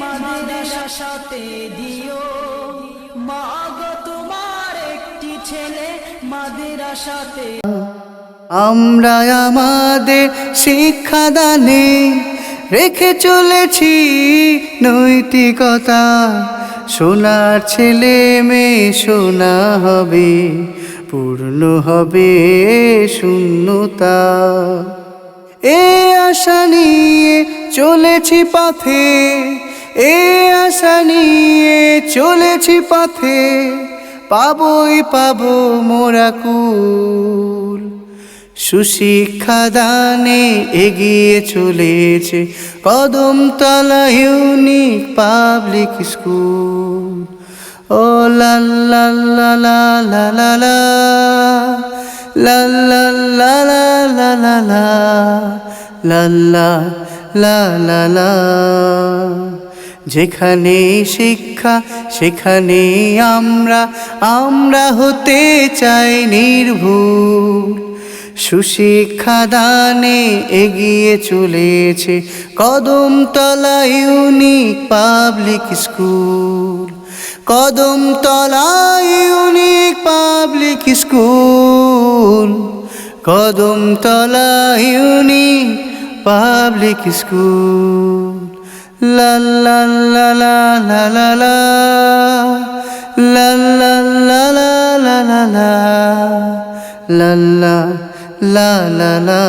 মাদ্রাসাতে দিও। মা গো তোমার একটি ছেলে মাদ্রাসাতে আমরা আমাদের শিক্ষাদানে রেখে চলেছি নৈতিকতা। সোনার ছেলে মেয়ে সোনা হবে, পূর্ণ হবে শূন্যতা। এ আশা নিয়ে চলেছি পথে, এ আশা নিয়ে চলেছি পথে, পাবই পাবো মোরা কুল। সুশিক্ষা দানে এগিয়ে চলেছে কদমতলা ইউনিক পাবলিক স্কুল। ও লা লা লা লা লা লা। লা লা লা লা লা লা লা লা লা লা লা লা যেখানে শিক্ষা, সেখানে আমরা আমরা হতে চাই নির্ভুল। সুশিক্ষা দানে এগিয়ে চলেছে Kadamtala unique public school Kadamtala unique public school Kadamtala unique public school লা লা লা লা